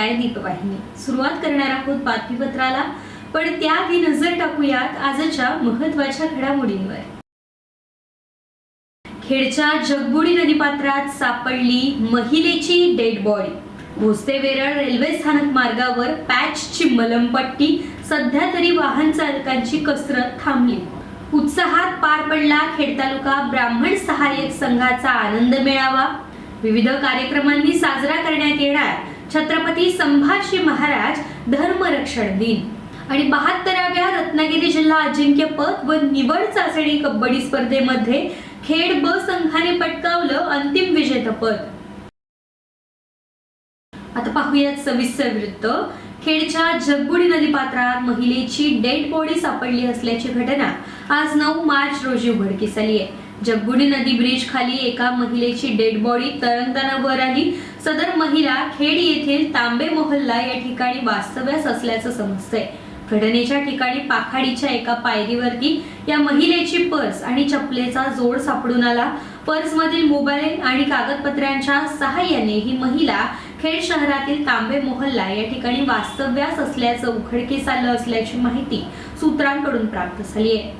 पाहत दीपवाहिनी. सुरुवात करणार आहोत बातमीपत्राला पण त्याआधी नजर टाकूयात आजच्या महत्त्वाच्या घडामोडींवर. खेडच्या जगबुडी नदीपात्रात सापडली महिलेची dead body Bhoste Veral railway स्थानक मार्गावर पॅचची मलमपट्टी सध्या तरी वाहन चालकांची कसरत थांबली. उत्साहात पार पडला खेड तालुका ब्राह्मण सहाय्यक संघाचा आनंद मेळावा. विविध कार्यक्रमांनी साजरा करण्यात येणार. छत्रपती संभाजी महाराज धर्मरक्षण दिन. आणि बहात्तराव्या रत्नागिरी जिल्हा अजिंक्यपद व निवड चाचणी कबड्डी स्पर्धेमध्ये खेड ब संघाने पटकावलं अंतिम विजेतपद आता पाहूयात सविस्तर वृत्त. खेडच्या जगबुडी नदीपात्रात महिलेची डेड बॉडी सापडली असल्याची घटना आज नऊ मार्च रोजी उघडकीस आली आहे जगबुडी नदी ब्रिज खाली एका महिलेची डेड बॉडी तरंगताना वर आली. सदर महिला खेड येथील तांबे मोहल्ला या ठिकाणी वास्तव्यास असल्याचं समजतंय. घटनेच्या ठिकाणी पाखाडीच्या एका पायरीवरती या महिलेची पर्स आणि चपलेचा जोड सापडून आला. पर्स मधील मोबाईल आणि कागदपत्रांच्या सहाय्याने ही महिला खेड शहरातील तांबे मोहल्ला या ठिकाणी वास्तव्यास असल्याचं उघडकीस आलं असल्याची माहिती सूत्रांकडून प्राप्त झाली आहे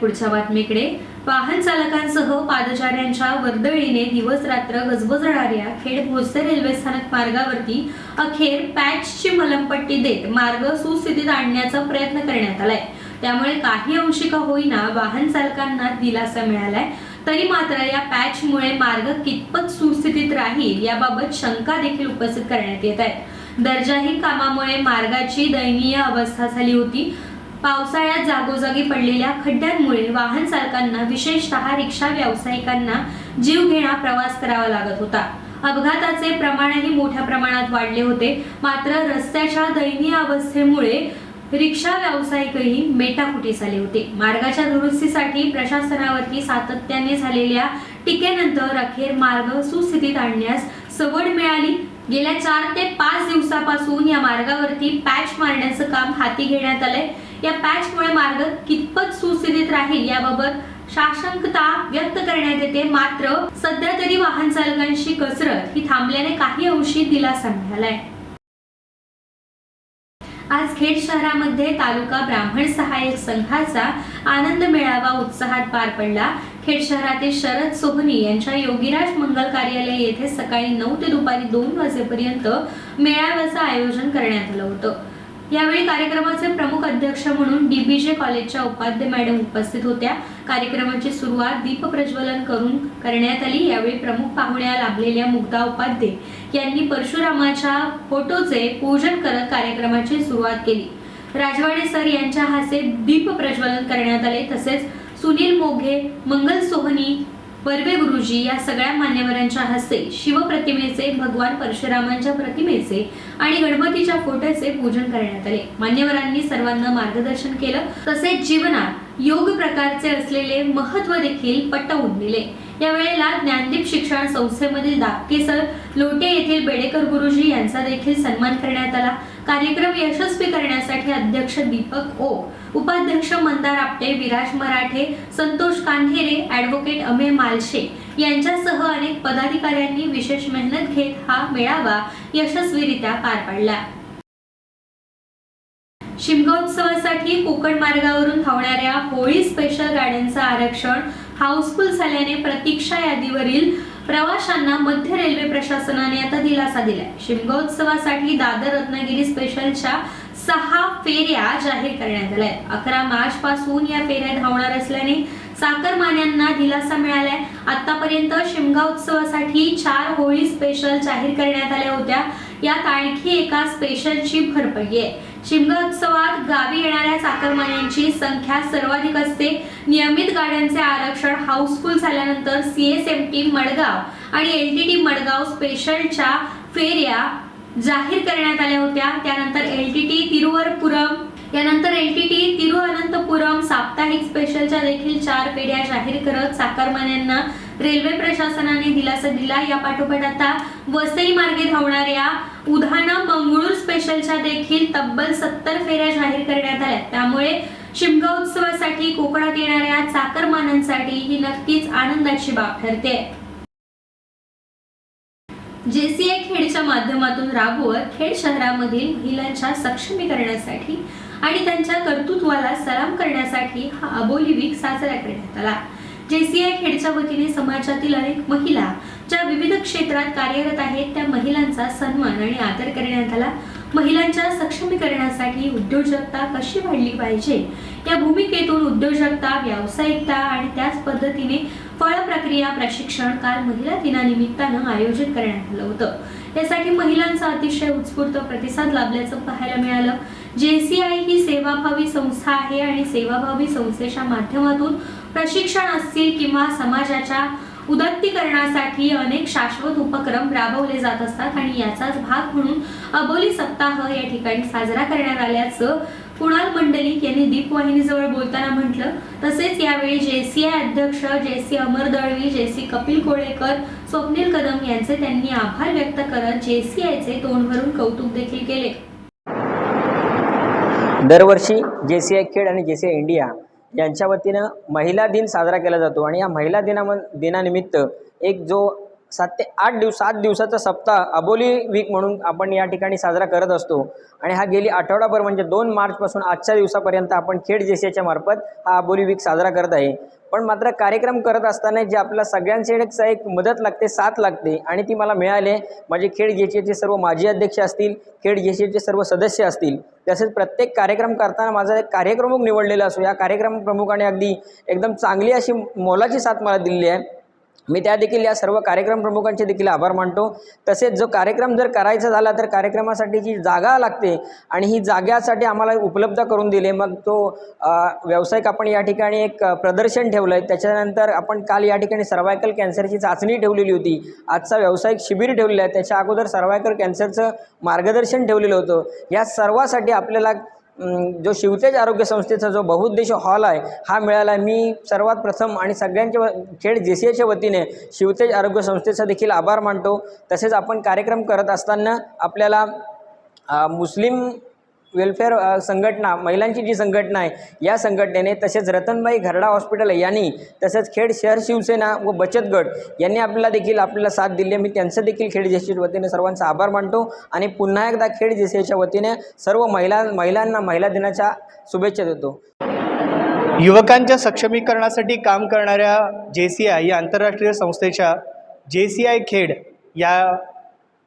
पुढच्या बातमीकडे. वाहन चालकांसह पादचाऱ्यांच्या वर्दळीने दिवस रात्र गजबजणाऱ्या खेड भोसले रेल्वे स्थानक मार्गावरती अखेर पॅचची मलमपट्टी देत मार्ग सुस्थितीत आणण्याचा प्रयत्न करण्यात आलाय. त्यामुळे काही अंशी का होईना वाहन चालकांना दिलासा मिळालाय. तरी मात्र या पॅचमुळे मार्ग कितपत सुस्थितीत राहील याबाबत शंका देखील उपस्थित करण्यात येत आहेत दर्जाहीन कामामुळे मार्गाची दयनीय अवस्था झाली होती. पावसाळ्यात जागोजागी पडलेल्या खड्ड्यांमुळे वाहन चालकांना विशेषतः रिक्षा व्यावसायिकांना जीवघेणा प्रवास करावा लागत होता. अपघाताचे प्रमाणही मोठ्या प्रमाणात वाढले होते. मात्र रस्त्याच्या दयनीय अवस्थेमुळे रिक्षा व्यावसायिकही मेटाकुटीस आले होते. मार्गाच्या दुरुस्तीसाठी प्रशासनावरती सातत्याने झालेल्या टीकेनंतर अखेर मार्ग सुस्थितीत आणण्यास सवड मिळाली. गेल्या चार ते पाच दिवसापासून या मार्गावरती पॅच मारण्याचं काम हाती घेण्यात आलंय. या पॅचमुळे मार्ग कितपत सुस्थितीत राहील याबाबत शासंकता व्यक्त करण्यात येते. मात्र सध्या तरी वाहन चालकांची कसरत ही थांबल्याने काही अंशी दिलासा मिळालाय. आज खेड शहरामध्ये तालुका ब्राह्मण सहाय्यक संघाचा आनंद मेळावा उत्साहात पार पडला. खेड शहरातील शरद सोहनी यांच्या योगीराज मंगल कार्यालय येथे सकाळी नऊ ते दुपारी दोन वाजेपर्यंत मेळाव्याचं आयोजन करण्यात आलं होतं. यावेळी कार्यक्रमाचे प्रमुख अध्यक्ष म्हणून डीबीजे कॉलेजच्या उपाध्य मॅडम उपस्थित होत्या. कार्यक्रमाची सुरुवात दीप प्रज्वलन करून करण्यात आली. यावेळी प्रमुख पाहुण्या लाभलेल्या मुग्धा उपाध्ये यांनी परशुरामाच्या फोटोचे पूजन करत कार्यक्रमाची सुरुवात केली. राजवाडे सर यांच्या हस्ते दीप प्रज्वलन करण्यात आले. तसेच सुनील मोघे मंगल सोहनी बर्वे गुरुजी या सगळ्या मान्यवरांच्या हस्ते शिवप्रतिमेचे भगवान परशुरामांच्या प्रतिमेचे आणि गणपतीच्या फोटोचे पूजन करण्यात आले. मान्यवरांनी सर्वांना मार्गदर्शन केलं. तसेच जीवनात योग प्रकारचे असलेले महत्त्व देखील पटवून दिले. यावेळेला ज्ञानदीप शिक्षण संस्थेमधील दापके सर लोटे येथील बेडेकर गुरुजी यांचा देखील सन्मान करण्यात आला. कार्यक्रम यशस्वी करण्यासाठी अध्यक्ष दीपक ओ. उपाध्यक्ष मंदार आपटे विराज मराठे संतोष कांढेरे ऍडव्होकेट अमेय मालशे यांच्यासह अनेक पदाधिकाऱ्यांनी विशेष मेहनत घेत हा मेळावा यशस्वीरित्या पार पाडला. शिमगोत्सवासाठी कोकण मार्गावरून धावणाऱ्या होळी स्पेशल गाड्यांचं आरक्षण हाऊसफुल झाल्याने प्रतीक्षा यादीवरील प्रवाशांना मध्य रेल्वे प्रशासनाने आता दिलासा दिलाय. शिमगोत्सवासाठी दादर रत्नागिरी स्पेशलच्या सहा फेऱ्या जाहीर करण्यात आल्या आहेत. अकरा मार्च पासून या फेऱ्या धावणार असल्याने चाकरमान्यांना दिलासा मिळालाय. आतापर्यंत शिमगा उत्सवासाठी चार होळी स्पेशल जाहीर करण्यात आल्या होत्या. यात आणखी एका स्पेशलची भर पडली आहे. शिमगा उत्सवात गावी येणाऱ्या चाकरमान्यांची संख्या सर्वाधिक असते. नियमित गाड्यांचे आरक्षण हाऊसफुल झाल्यानंतर सीएसएमटी मडगाव आणि एलटीटी मडगाव स्पेशलच्या फेऱ्या जाहीर करण्यात आल्या होत्या. त्यानंतर एल टी टी तिरुवरपुरम यानंतर एल टी टी तिरुअनंतपुरम साप्ताहिक स्पेशलच्या देखील चार पेढ्या जाहीर करत चाकरमान्यांना रेल्वे प्रशासनाने दिलासा दिला. या पाठोपाठ आता वसई मार्गे धावणाऱ्या उधाना मंगळूर स्पेशलच्या देखील तब्बल सत्तर फेऱ्या जाहीर करण्यात आल्या. त्यामुळे शिमगा उत्सवासाठी कोकणात येणाऱ्या चाकरमानांसाठी ही नक्कीच आनंदाची बाब ठरते. जेसीए खेडच्या माध्यमातून राबवत खेड शहरामधील महिलांच्या सक्षमीकरणासाठी आणि त्यांच्या कर्तृत्वाला सलाम करण्यासाठी हा अबोली वीक साजरा करण्यात आला. जेसीआय खेडच्या वतीने समाजातील अनेक महिला ज्या विविध क्षेत्रात कार्यरत आहेत त्या महिलांचा सन्मान आणि आदर करण्यात आला. महिलांच्या सक्षमीकरणासाठी उद्योजकता कशी वाढली पाहिजे? या भूमिकेतून उद्योजकता व्यावसायिकता आणि त्याच पद्धतीने फळ प्रक्रिया प्रशिक्षण काल महिला दिनानिमित्तानं आयोजित करण्यात आलं होतं. यासाठी महिलांचा अतिशय उत्स्फूर्त प्रतिसाद लाभल्याचं पाहायला मिळालं. जेसीआय ही सेवाभावी संस्था आहे आणि सेवाभावी संस्थेच्या माध्यमातून प्रशिक्षण असतील किंवा समाजाच्या उदत्तीकरणासाठी अनेक शाश्वत उपक्रम राबवले जात असतात आणि याचाच भाग म्हणून अबोली सप्ताह या ठिकाणी साजरा करण्यात आल्याचं कुणाल मंडलिक यांनी दीपवाहिनीजवळ बोलताना म्हटलं तसेच यावेळी जेसीआय अध्यक्ष जेसी अमर दळवी जेसी कपिल कोळेकर स्वप्नील कदम यांचे त्यांनी आभार व्यक्त करत जेसीआयचे तोंड भरून कौतुक देखील केले. दरवर्षी जे सी आय खेड आणि जे सी आय इंडिया यांच्या वतीनं महिला दिन साजरा केला जातो आणि या महिला दिनाम दिनानिमित्त एक जो सात ते आठ दिवस सात दिवसाचा सप्ताह अबोली वीक म्हणून आपण या ठिकाणी साजरा करत असतो. आणि हा गेली आठवडाभर म्हणजे दोन मार्चपासून आजच्या दिवसापर्यंत आपण खेड जेसीच्या मार्फत हा अबोली वीक साजरा करत आहे. पण मात्र कार्यक्रम करत असताना जे आपल्या सगळ्यांचे एक मदत लागते साथ लागते आणि ती मला मिळाले. माझे खेड जेसीचे सर्व माजी अध्यक्ष असतील खेड जेसीचे सर्व सदस्य असतील तसेच प्रत्येक कार्यक्रम करताना माझा एक कार्यक्रमुख निवडलेला असो या कार्यक्रम प्रमुखाने अगदी एकदम चांगली अशी मोलाची साथ मला दिलेली आहे. मी त्या देखील या सर्व कार्यक्रम प्रमुखांचे देखील आभार मानतो. तसेच जो कार्यक्रम जर करायचा झाला तर कार्यक्रमासाठी जी जागा लागते आणि ही जाग्यासाठी आम्हाला उपलब्ध करून दिले. मग तो व्यावसायिक आपण या ठिकाणी एक प्रदर्शन ठेवलं आहे त्याच्यानंतर आपण काल या ठिकाणी सर्वायकल कॅन्सरची चाचणी ठेवलेली होती. आजचा व्यावसायिक शिबिर ठेवलेलं आहे. त्याच्या अगोदर सर्वायकल कॅन्सरचं मार्गदर्शन ठेवलेलं होतं. या सर्वासाठी आपल्याला जो शिवतेज आरोग्य संस्थेचा जो बहुउद्देशीय हॉल आहे हा मिळाला मी सर्वात प्रथम आणि सगळ्यांच्या व खेड जे सी एच्या वतीने शिवतेज आरोग्य संस्थेचा देखील आभार मानतो. तसेच आपण कार्यक्रम करत असताना आपल्याला मुस्लिम वेलफेअर संघटना महिलांची जी संघटना आहे या संघटनेने तसेच रतनबाई घरडा हॉस्पिटल यांनी तसेच खेड शहर शिवसेना व बचत गट यांनी आपल्याला देखील आपल्याला साथ दिली मी त्यांचं देखील खेड जेसीच्या वतीने सर्वांचा आभार मानतो आणि पुन्हा एकदा खेड जेसीच्या वतीने सर्व महिला महिलांना महिला दिनाच्या शुभेच्छा देतो. युवकांच्या सक्षमीकरणासाठी काम करणाऱ्या जे सी आय या आंतरराष्ट्रीय संस्थेच्या जे सी आय खेड या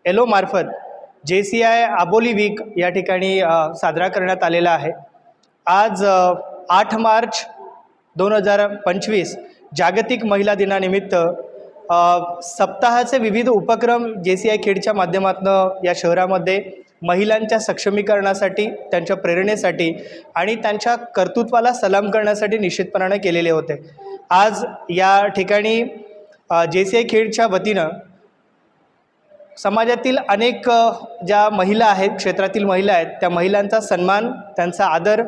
एलोमार्फत जे सी आय आबोली वीक या ठिकाणी साजरा करण्यात आलेला आहे. आज आठ मार्च दोन हजार पंचवीस जागतिक महिला दिनानिमित्त सप्ताहाचे विविध उपक्रम जे सी आय खेडच्या माध्यमातून या शहरामध्ये महिलांच्या सक्षमीकरणासाठी त्यांच्या प्रेरणेसाठी आणि त्यांच्या कर्तृत्वाला सलाम करण्यासाठी निश्चितपणाने केलेले होते. आज या ठिकाणी जे सी आय खेडच्या वतीनं समाजातील अनेक ज्या महिला आहेत क्षेत्रातील महिला आहेत त्या महिलांचा सन्मान त्यांचा आदर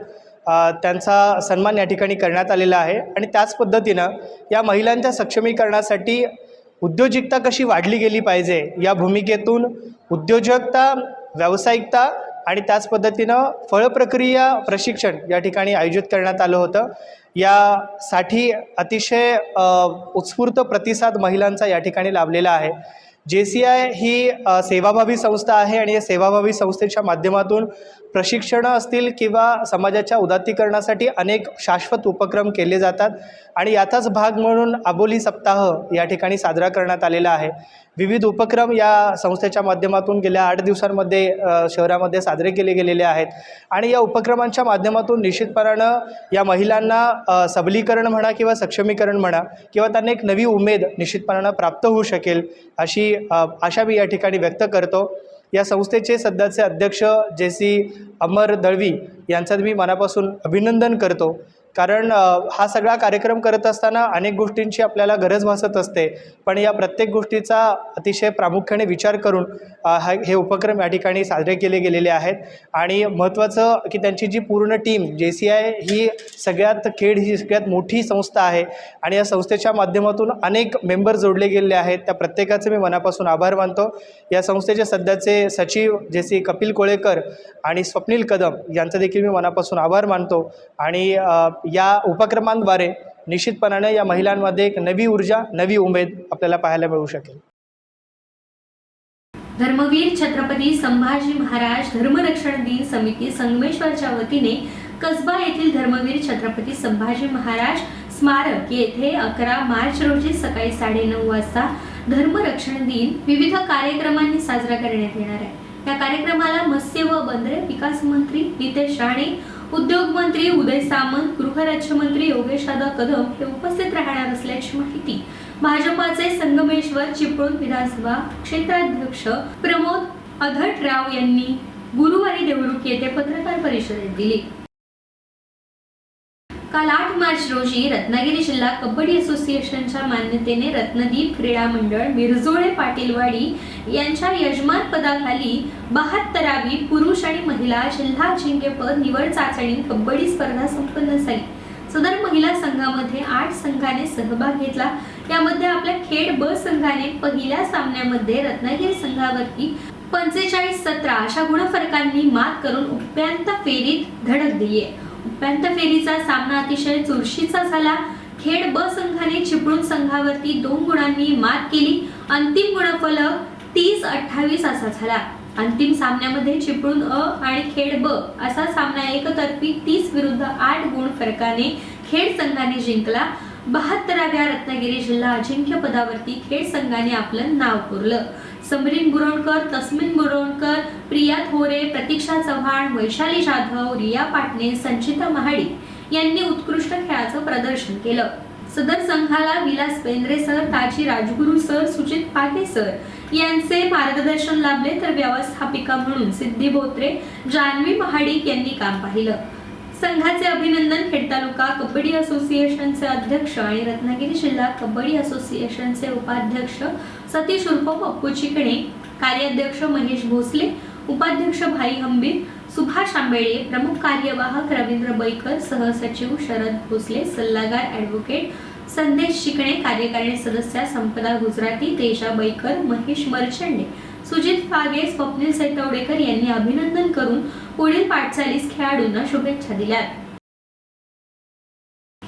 त्यांचा सन्मान या ठिकाणी करण्यात आलेला आहे. आणि त्याच पद्धतीनं या महिलांच्या सक्षमीकरणासाठी उद्योजकता कशी वाढली गेली पाहिजे या भूमिकेतून उद्योजकता व्यावसायिकता आणि त्याच पद्धतीनं फळप्रक्रिया प्रशिक्षण या ठिकाणी आयोजित करण्यात आलं होतं. यासाठी अतिशय उत्स्फूर्त प्रतिसाद महिलांचा या ठिकाणी लाभलेला आहे. जे सी आय ही सेवाभावी संस्था आहे आणि या सेवाभावी संस्थेच्या माध्यमातून प्रशिक्षणं असतील किंवा समाजाच्या उदात्तीकरणासाठी अनेक शाश्वत उपक्रम केले जातात. आणि याचाच भाग म्हणून अबोली सप्ताह या ठिकाणी साजरा करण्यात आलेला आहे. विविध उपक्रम या संस्थेच्या माध्यमातून गेल्या आठ दिवसांमध्ये शहरामध्ये साजरे केले गेलेले आहेत. आणि या उपक्रमांच्या माध्यमातून निश्चितपणानं या महिलांना सबलीकरण म्हणा किंवा सक्षमीकरण म्हणा किंवा त्यांना एक नवी उमेद निश्चितपणानं प्राप्त होऊ शकेल अशी आशा मी या ठिकाणी व्यक्त करतो. या संस्थेचे सध्याचे अध्यक्ष जे सी अमर दळवी यांचं मी मनापासून अभिनंदन करतो. कारण हा सगळा कार्यक्रम करत असताना अनेक गोष्टींची आपल्याला गरज भासत असते. पण या प्रत्येक गोष्टीचा अतिशय प्रामुख्याने विचार करून हा हे उपक्रम या ठिकाणी साजरे केले गेलेले आहेत. आणि महत्त्वाचं की त्यांची जी पूर्ण टीम जे सी आय ही सगळ्यात खेड ही सगळ्यात मोठी संस्था आहे. आणि या संस्थेच्या माध्यमातून अनेक मेंबर जोडले गेलेले आहेत. त्या प्रत्येकाचे मी मनापासून आभार मानतो. या संस्थेचे सध्याचे सचिव जे सी कपिल कोळेकर आणि स्वप्नील कदम यांचा देखील मी मनापासून आभार मानतो. आणि या उपक्रमांद्वारे निश्चितपणाने या महिलांमध्ये एक नवी ऊर्जा नवी उमेद आपल्याला पाहायला मिळू शकेल. धर्मवीर छत्रपती संभाजी महाराज धर्मरक्षण दिन समिती संगमेश्वरच्या वतीने कसबा येथील धर्मवीर छत्रपती संभाजी महाराज स्मारक येथे अकरा मार्च रोजी सकाळी साडेनऊ वाजता धर्मरक्षण दिन विविध कार्यक्रमांनी साजरा करण्यात येणार आहे. या कार्यक्रमाला मत्स्य व बंदरे विकास मंत्री नितेश राणे उद्योग मंत्री उदय सामंत गृहराज्यमंत्री योगेश दादा कदम हे उपस्थित राहणार असल्याची माहिती भाजपाचे संगमेश्वर चिपळूण विधानसभा क्षेत्राध्यक्ष प्रमोद अधटराव यांनी गुरुवारी देवरुख येथे पत्रकार परिषदेत दिली. काल आठ मार्च रोजी रत्नागिरी जिल्हा कबड्डी असोसिएशनच्या मान्यतेने रत्नदीप क्रीडा मंडळ मिरजोळे पाटीलवाडी यांच्या यजमान पदाखाली बहात्तरावी पुरुष आणि महिला जिल्हा अजिंक्यपद निवड चाचणी कबड्डी स्पर्धा संपन्न झाली. सदर महिला संघामध्ये आठ संघाने सहभाग घेतला. यामध्ये आपल्या खेड ब संघाने पहिल्या सामन्यामध्ये रत्नागिरी संघावरती पंचेचाळीस सतरा अशा गुणफरकांनी मात करून उपांत फेरीत धडक दिली आहे. उपांत्य फेरीचा सामना अतिशय चुरशीचा झाला. खेड ब संघाने चिपळूण संघावरती दोन गुणांनी मात केली. अंतिम गुणफलक तीस अठ्ठावीस असा झाला. अंतिम सामन्यामध्ये चिपळूण अ आणि खेड ब असा सामना एकतर्फी तीस विरुद्ध आठ गुण फरकाने खेड संघाने जिंकला. बहात्तराव्या रत्नागिरी जिल्हा अजिंक्य पदावरती खेड संघाने आपलं नाव कोरलं. समरीन बुरोणकर तस्मिन बुरोणकर प्रिया थोरे प्रतीक्षा चव्हाण वैशाली जाधव रिया पाटणे संचिता महाडिक यांनी उत्कृष्ट खेळाचं प्रदर्शन केलं. सदर संघाला विलास बेंद्रे सर ताजी राजगुरू सर सुजित पाटे सर यांचे मार्गदर्शन लाभले तर व्यवस्थापिका म्हणून सिद्धी बोत्रे जान्हवी महाडिक यांनी काम पाहिलं. संघाचे अभिनंदन खेड तालुका कबड्डी असोसिएशनचे अध्यक्ष आणि रत्नागिरी जिल्हा कबड्डी असोसिएशनचे उपाध्यक्ष सतीश उर्फ पप्पू चिकणे कार्याध्यक्ष महेश भोसले उपाध्यक्ष भाई हंबीर सुभाष आंबेळे प्रमुख कार्यवाहक रवींद्र बैकर सहसचिव शरद भोसले सल्लागार ॲडव्होकेट संदेश शिकणे कार्यकारिणी सदस्या संपदा गुजराती तेजा बैकर महेश मर्चंडे सुजित फागे स्वप्नील सैतवडेकर यांनी अभिनंदन करून पुढील पाठचालीस खेळाडूंना शुभेच्छा दिल्या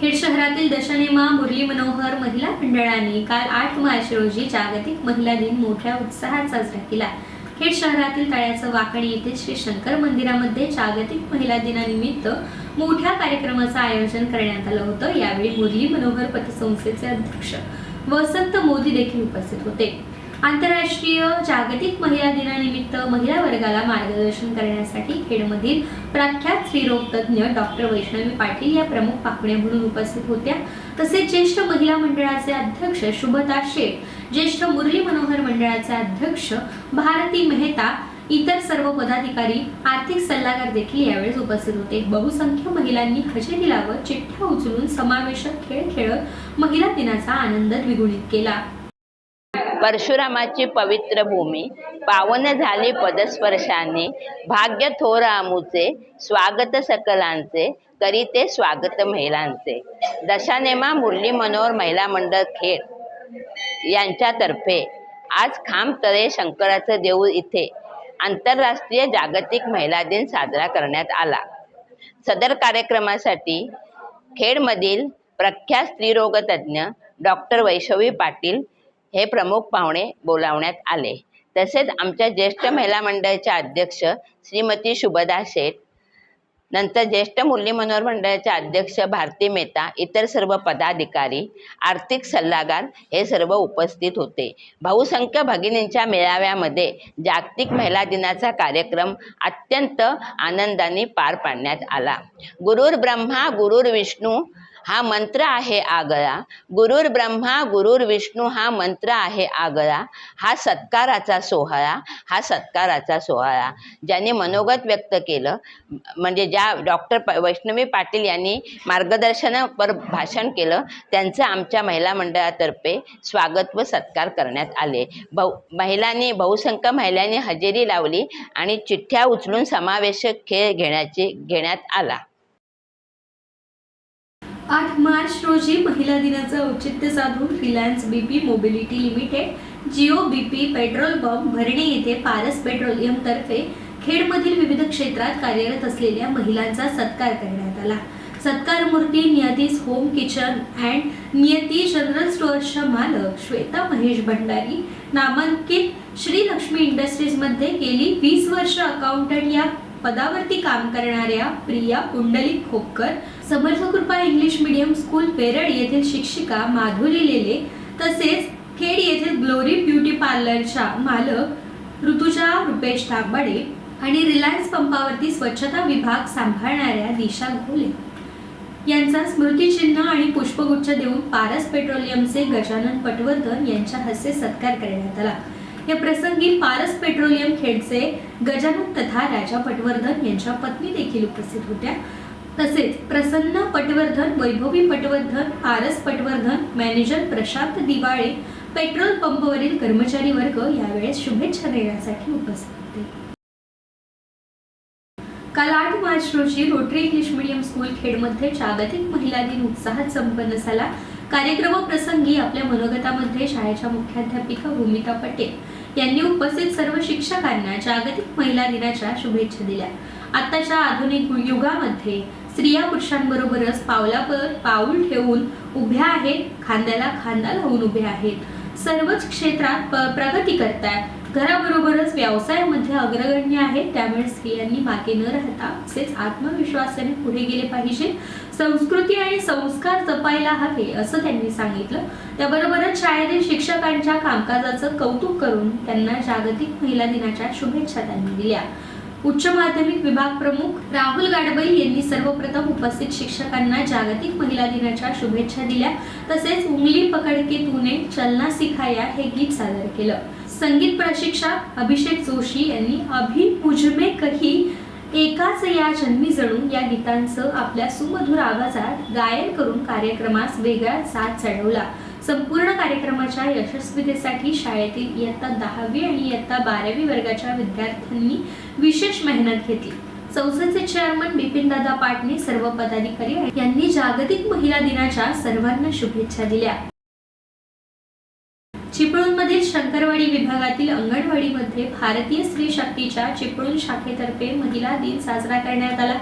खेड शहरातील दशनेमा मुरली मनोहर महिला मंडळाने काल आठ मार्च रोजी जागतिक महिला दिन मोठ्या उत्साहात साजरा केला. खेड शहरातील तळ्याचं वाकडी येथे श्री शंकर मंदिरामध्ये जागतिक महिला दिनानिमित्त मोठ्या कार्यक्रमाचं आयोजन करण्यात आलं होतं. यावेळी मुरली मनोहर पतसंस्थेचे अध्यक्ष वसंत मोदी देखील उपस्थित होते. आंतरराष्ट्रीय जागतिक महिला दिनानिमित्त महिला वर्गाला मार्गदर्शन करण्यासाठी खेडमधील प्रख्यात स्त्रीरोग तज्ज्ञ डॉक्टर वैष्णवी पाटील या प्रमुख पाहुण्या म्हणून उपस्थित होत्या. तसेच ज्येष्ठ महिला मंडळाचे अध्यक्ष शुभता शेठ ज्येष्ठ मुरली मनोहर मंडळाचे अध्यक्ष भारती मेहता इतर सर्व पदाधिकारी आर्थिक सल्लागार देखील यावेळेस उपस्थित होते. बहुसंख्य महिलांनी हजेरी लावत चिठ्ठ्या उचलून समावेशक खेळ खेळत महिला दिनाचा आनंद द्विगुणित केला. परशुरामाची पवित्र भूमी पावन झाली पदस्पर्शाने भाग्य थोर आमूचे स्वागत सकलांचे करीते स्वागत महिलांचे. दशानेमा मुरली मनोहर महिला मंडळ खेड यांच्यातर्फे आज खामतळे शंकराचं देऊळ इथे आंतरराष्ट्रीय जागतिक महिला दिन साजरा करण्यात आला. सदर कार्यक्रमासाठी खेडमधील प्रख्यात स्त्रीरोगतज्ञ डॉक्टर वैशवी पाटील हे प्रमुख पाहुणे बोलावण्यात आले. तसेच आमच्या ज्येष्ठ महिला मंडळाच्या अध्यक्ष श्रीमती शुभदा शेठ नंतर ज्येष्ठ मुरली मनोहर मंडळाच्या अध्यक्ष भारती मेहता इतर सर्व पदाधिकारी आर्थिक सल्लागार हे सर्व उपस्थित होते. बहुसंख्य भगिनींच्या मेळाव्यामध्ये जागतिक महिला दिनाचा कार्यक्रम अत्यंत आनंदाने पार पाडण्यात आला. गुरुर ब्रह्मा गुरुर विष्णू हा मंत्र आहे आगळा. गुरुर ब्रह्मा गुरुर विष्णू हा मंत्र आहे आगळा. हा सत्काराचा सोहळा हा सत्काराचा सोहळा. ज्याने मनोगत व्यक्त केलं म्हणजे ज्या डॉक्टर वैष्णवी पाटील यांनी मार्गदर्शनापर भाषण केलं त्यांचं आमच्या महिला मंडळातर्फे स्वागत व सत्कार करण्यात आले. बहु महिलांनी बहुसंख्य महिलांनी हजेरी लावली आणि चिठ्ठ्या उचलून समावेशक खेळ घेण्याचे घेण्यात आला. आठ मार्च रोजी महिला दिनाचं औचित्य साधून Reliance BP mobility limited Jio BP petrol pump भरणे येथे पारस पेट्रोलियम तर्फे खेडमधील विविध क्षेत्रात कार्यरत असलेल्या महिलांचा सत्कार करण्यात आला. सत्कार मूर्ती नियतीस home kitchen and Niyati general स्टोअर्सच्या मालक श्वेता महेश भंडारी नामांकित श्री लक्ष्मी इंडस्ट्रीजमध्ये गेली वीस वर्ष अकाउंटंट या पदावरती काम करणाऱ्या प्रिया पुंडलिक खोपकर समर्थ कृपा इंग्लिश मीडियम स्कूल पेरड येथील शिक्षिका माधुरी लेले तसेच खेड येथील ग्लोरी ब्युटी पार्लरच्या मालक ऋतुजा रुपेश तांबाडे आणि रिलायन्स पंपावरती स्वच्छता विभाग सांभाळणाऱ्या दिशा घोले. यांचा स्मृतिचिन्ह आणि पुष्पगुच्छ देऊन पारस पेट्रोलियमचे गजानन पटवर्धन यांच्या हस्ते सत्कार करण्यात आला. या प्रसंगी पारस पेट्रोलियम खेडचे गजानन तथा राजा पटवर्धन यांच्या पत्नी देखील उपस्थित होत्या. तसेच प्रसन्न पटवर्धन वैभवी पटवर्धन पारस पटवर्धन मॅनेजर प्रशांत दिवाळे पेट्रोल पंपवरील कर्मचारी वर्ग यावेळेस शुभेच्छा देण्यासाठी उपस्थित होते. काल आठ मार्च रोजी रोटरी इंग्लिश मीडियम स्कूल खेडमध्ये जागतिक महिला दिन उत्साहात संपन्न झाला. कार्यक्रमाप्रसंगी आपल्या मनोगतामध्ये शाळेच्या मुख्याध्यापिका भूमिता पटेल यांनी उपस्थित सर्व शिक्षकांना जागतिक महिला दिनाच्या शुभेच्छा दिल्या. आताच्या आधुनिक युगामध्ये स्त्रिया पुरुषांबरोबरच पावलावर पाऊल ठेवून उभ्या आहेत खांद्याला खांदा लावून उभ्या आहेत. सर्वच क्षेत्रात प्रगती करतात घराबरोबरच व्यवसायामध्ये अग्रगण्य आहेत. त्यामुळे स्त्रियांनी मागे न राहता असेच आत्मविश्वासाने पुढे गेले पाहिजे. संस्कृती आणि संस्कार जपायला हवे असं त्यांनी सांगितलं. त्याबरोबरच शाळेतील शिक्षकांच्या कामकाजाचं कौतुक करून त्यांना जागतिक महिला दिनाच्या शुभेच्छा त्यांनी दिल्या. उच्च माध्यमिक विभाग प्रमुख राहुल गाडबई यांनी सर्वप्रथम उपस्थित शिक्षकांना जागतिक महिला दिनाच्या शुभेच्छा दिल्या. तसेच उंगली पकडके तूने चलना सिखाया हे गीत सादर केलं. संगीत प्रशिक्षक अभिषेक जोशी यांनी अभि मुझमे कही एकाच या जन्मी जणू या गीतांचं आपल्या सुमधुर आवाजात गायन करून कार्यक्रमास वेगळा साथ चढवला. संपूर्ण कार्यक्रमाच्या यशस्वीतेसाठी शाळेतील इयत्ता दहावी आणि इयत्ता बारावी वर्गाच्या विद्यार्थ्यांनी विशेष मेहनत घेतली. संस्थेचे चेअरमन बिपिनदादा पाटणे सर्व पदाधिकारी यांनी जागतिक महिला दिनाच्या सर्वांना शुभेच्छा दिल्या. चिपळूणमधील शंकरवाडी विभागातील अंगणवाडीमध्ये भारतीय स्त्री शक्तीच्या चिपळूण शाखेतर्फे महिला दिन साजरा करण्यात आला.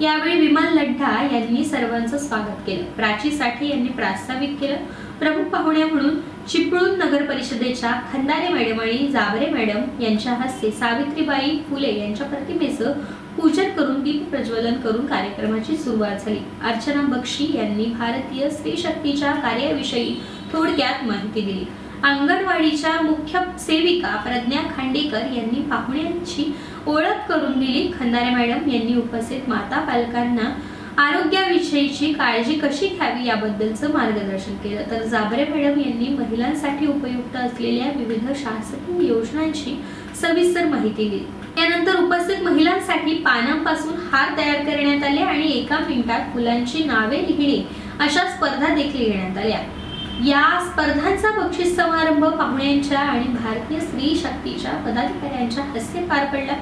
यावेळी विमल लड्ढा यांनी सर्वांचं स्वागत केलं. प्राची साठे यांनी प्रास्ताविक केलं. प्रमुख पाहुण्या म्हणून चिपळूण नगर परिषदेच्या खंदारे मॅडम आणि जाबरे मॅडम यांच्या हस्ते सावित्रीबाई फुले यांच्या प्रतिमेचं पूजन करून दीप प्रज्वलन करून कार्यक्रमाची सुरुवात झाली. अर्चना बक्षी यांनी भारतीय स्त्री शक्तीच्या कार्याविषयी थोडक्यात माहिती दिली. अंगणवाडीच्या मुख्य सेविका प्रज्ञा खांडेकर यांनी पाहुण्यांची ओळख करून दिली. खंदारे मॅडम यांनी उपस्थित माता पालकांना आरोग्याविषयीची काळजी कशी घ्यावी याबद्दलचं मार्गदर्शन केलं. तर जाबरे मॅडम यांनी महिलांसाठी उपयुक्त असलेल्या विविध शासकीय योजनांची सविस्तर माहिती दिली. त्यानंतर उपस्थित महिलांसाठी पानांपासून हार तयार करण्यात आले आणि एका मिनिटात फुलांची नावे लिहिणे अशा स्पर्धा देखील घेण्यात आल्या. या स्पर्धांचा बक्षीस समारंभ पाहुण्यांच्या आणि भारतीय स्त्री शक्तीच्या पदाधिकाऱ्यांच्या हस्ते पार पडला.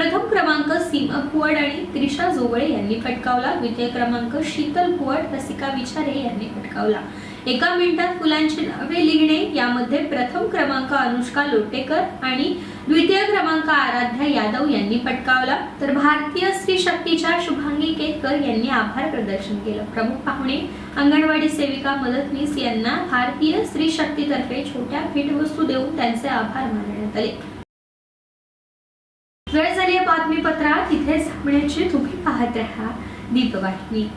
प्रथम क्रमांक सीमा कुवड आणि त्रिशा जोगळे यांनी पटकावला द्वितीय क्रमांक शीतल कुवड रसिका विचारे यांनी पटकावला एका मिनिटात फुलांची नावे लिहिणे यामध्ये प्रथम क्रमांक अनुष्का लोटेकर आणि द्वितीय क्रमांक आराध्या यादव यांनी पटकावला तर भारतीय स्त्री शक्तीच्या शुभांगी केतकर यांनी आभार प्रदर्शन केलं. प्रमुख पाहुणे अंगणवाडी सेविका मदतनीस यांना भारतीय स्त्री शक्तीतर्फे छोट्या भेटवस्तू देऊन त्यांचे आभार मानण्यात आले. वेळ झाली आहे बातमीपत्रात. इथेच थांबण्याची तुम्ही पाहत राहा. दीपवाहिनी.